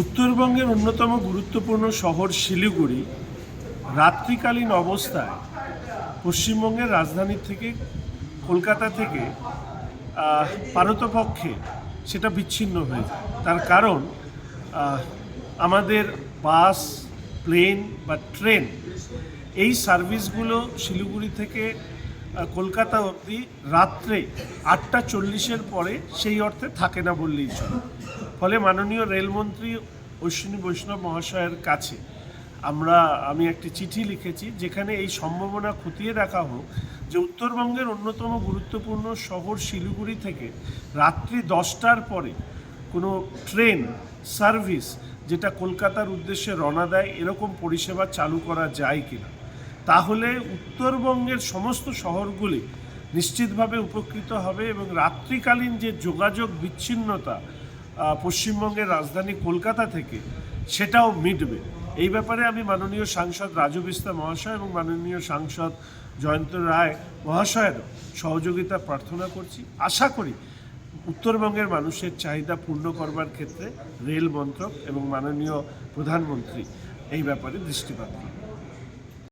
উত্তরবঙ্গের অন্যতম গুরুত্বপূর্ণ শহর শিলিগুড়ি রাত্রিকালীন অবস্থায় পশ্চিমবঙ্গের রাজধানী থেকে কলকাতা থেকে পারতপক্ষে সেটা বিচ্ছিন্ন হয়ে যায়। তার কারণ আমাদের বাস, প্লেন বা ট্রেন এই সার্ভিসগুলো শিলিগুড়ি থেকে কলকাতা অবধি রাত্রে আটটা চল্লিশের পরে সেই অর্থে থাকে না বললেই চলে। ফলে মাননীয় রেলমন্ত্রী অশ্বিনী বৈষ্ণব মহাশয়ের কাছে আমরা, আমি একটি চিঠি লিখেছি যেখানে এই সম্ভাবনা খতিয়ে দেখা হোক যে উত্তরবঙ্গের অন্যতম গুরুত্বপূর্ণ শহর শিলিগুড়ি থেকে রাত্রি দশটার পরে কোনো ট্রেন, সার্ভিস যেটা কলকাতার উদ্দেশ্যে রওনা দেয়, এরকম পরিষেবা চালু করা যায় কিনা? তাহলে উত্তরবঙ্গের সমস্ত শহরগুলি নিশ্চিতভাবে উপকৃত হবে এবং রাত্রিকালীন যে যোগাযোগ বিচ্ছিন্নতা পশ্চিমবঙ্গের রাজধানী কলকাতা থেকে সেটাও মিটবে। এই ব্যাপারে আমি মাননীয় সাংসদ রাজু বিস্তা মহাশয় এবং মাননীয় সাংসদ জয়ন্ত রায় মহাশয়েরও সহযোগিতা প্রার্থনা করছি। আশা করি উত্তরবঙ্গের মানুষের চাহিদা পূর্ণ করবার ক্ষেত্রে রেল মন্ত্রক এবং মাননীয় প্রধানমন্ত্রী এই ব্যাপারে দৃষ্টিপাত করবেন।